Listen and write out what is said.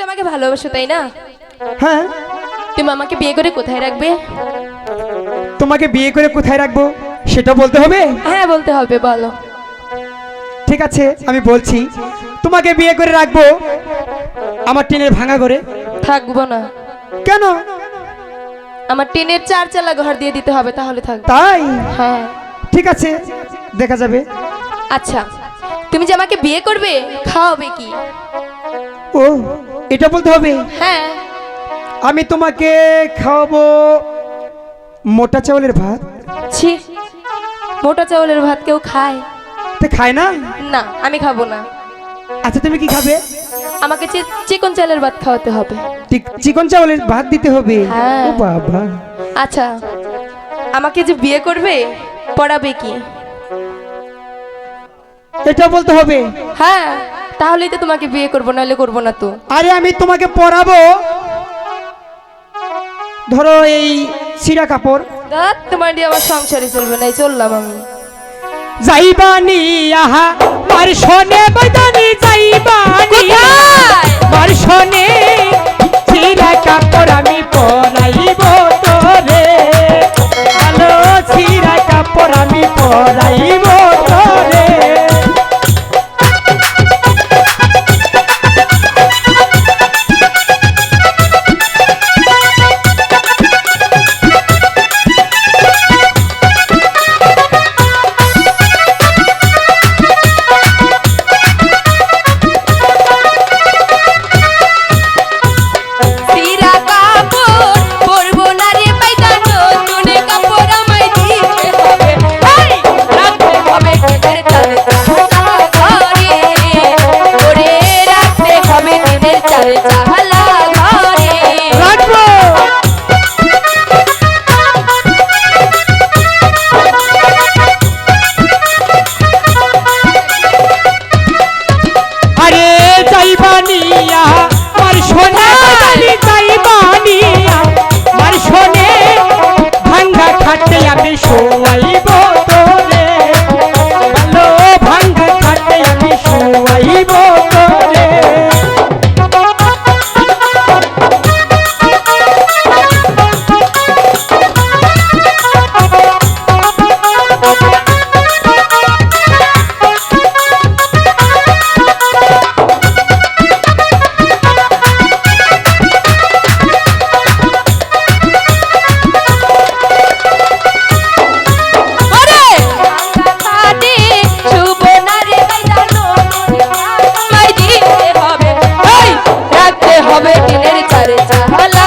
তো আমাকে ভালোবাসো তাই না? হ্যাঁ। তুমি আমাকে বিয়ে করে কোথায় রাখবে? তোমাকে বিয়ে করে কোথায় রাখব সেটা বলতে হবে? হ্যাঁ বলতে হবে বলো। ঠিক আছে আমি বলছি তোমাকে বিয়ে করে রাখব আমার টিনের ভাঙা ঘরে? থাকব না। কেন? আমার টিনের চার চালা ঘর দিয়ে দিতে হবে তাহলে থাকব তাই? হ্যাঁ। ঠিক আছে দেখা যাবে। আচ্ছা তুমি যে আমাকে বিয়ে করবে খাওয়াবে কি? ও। এটা বলতে হবে? হ্যাঁ। আমি তোমাকে খাওয়াবো মোটা চাউলের ভাত। ছি মোটা চাউলের ভাত কেউ খায়? তে খায় না? না আমি খাব না। আচ্ছা তুমি কি খাবে? আমাকে চিকন চালের ভাত খাওয়াতে হবে। ঠিক চিকন চাউলের ভাত দিতে হবে? হ্যাঁ। ও বাবা। আচ্ছা আমাকে যে বিয়ে করবে পড়াবে কি? এটা বলতে হবে? হ্যাঁ। তাহলেই তো তোমাকে বিয়ে করব নাহলে করব না তো। আরে আমি তোমাকে পরাবো ধরো এই সিরা কাপড়। ধ্যাৎ, তোমার দিয়ে আমার সংসারে চলবে না এই চললাম আমি। যাইবানি আহা মার শোনে বদানি যাইবানি? মার শোনে টিনের রাখতে হবে টিনের